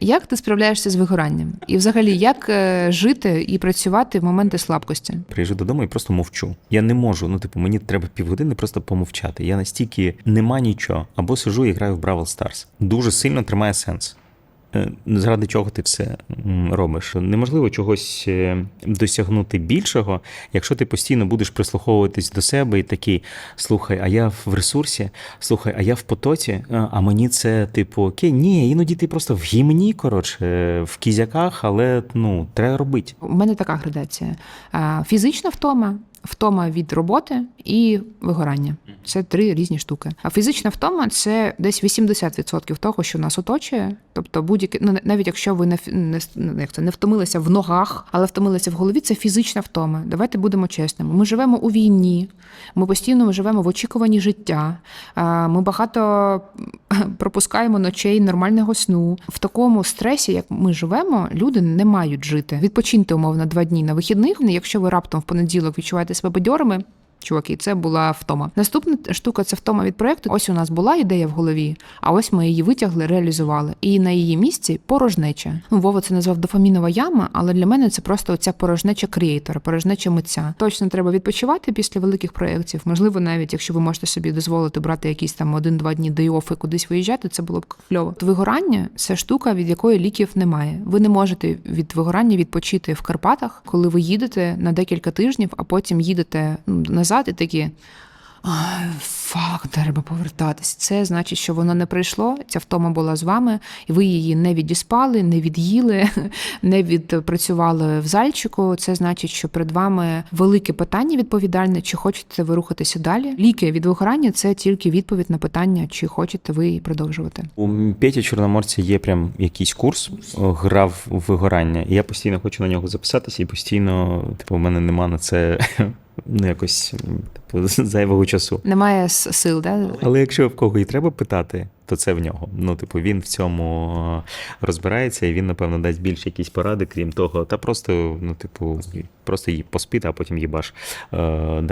Як ти справляєшся з вигоранням? І взагалі, як е, жити і працювати в моменти слабкості? Приїжджу додому і просто мовчу. Я не можу. Ну, типу, мені треба півгодини просто помовчати. Я настільки нема нічого, або сижу і граю в Бравл Старс. Дуже сильно тримає сенс. Е, Заради чого ти все робиш? Неможливо чогось е, досягнути більшого, якщо ти постійно будеш прислуховуватись до себе і такий: слухай, а я в ресурсі, слухай, а я в потоці, а мені це типу окей, ні, іноді ти просто в гімні, коротше, в кізяках, але ну треба робити. У мене така градація: фізична втома, втома від роботи і вигорання. Це три різні штуки. А фізична втома це десь 80% того, що нас оточує. Тобто, будь-яке, ну навіть якщо ви не, не, ну, як це, не втомилися в ногах, але втомилися в голові, це фізична втома. Давайте будемо чесними. Ми живемо у війні, ми постійно живемо в очікуванні життя. Ми багато пропускаємо ночей нормального сну. В такому стресі, як ми живемо, люди не мають жити. Відпочиньте умовно два дні на вихідних. Якщо ви раптом в понеділок відчуваєте себе бадьорими. Чуваки, це була втома. Наступна штука це втома від проекту. Ось у нас була ідея в голові, а ось ми її витягли, реалізували. І на її місці порожнеча. Ну, Вова це назвав дофамінова яма, але для мене це просто оця порожнеча креатора, порожнеча митця. Точно треба відпочивати після великих проєктів. Можливо, навіть якщо ви можете собі дозволити брати якісь там один-два дні дейоф і кудись виїжджати, це було б кльово. Вигорання це штука, від якої ліків немає. Ви не можете від вигорання відпочити в Карпатах, коли ви їдете на декілька тижнів, а потім їдете ну, назад і такі. «Ай, Фак, треба повертатись. Це значить, що воно не прийшло. Ця втома була з вами, і ви її не відіспали, не від'їли, не відпрацювали в зальчику. Це значить, що перед вами велике питання відповідальне, чи хочете ви рухатися далі. Ліки від вигорання це тільки відповідь на питання, чи хочете ви продовжувати. У Петі Чорноморця є прям якийсь курс грав в вигорання, і я постійно хочу на нього записатися, і постійно, типу, в мене нема на це ну, якось типу, зайвого часу. Немає сил, да? Але якщо в кого і треба питати, то це в нього. Ну, типу, він в цьому е, розбирається, і він, напевно, дасть більше якісь поради, крім того, та просто, ну, типу, просто її поспіти, а потім їбаш. Е,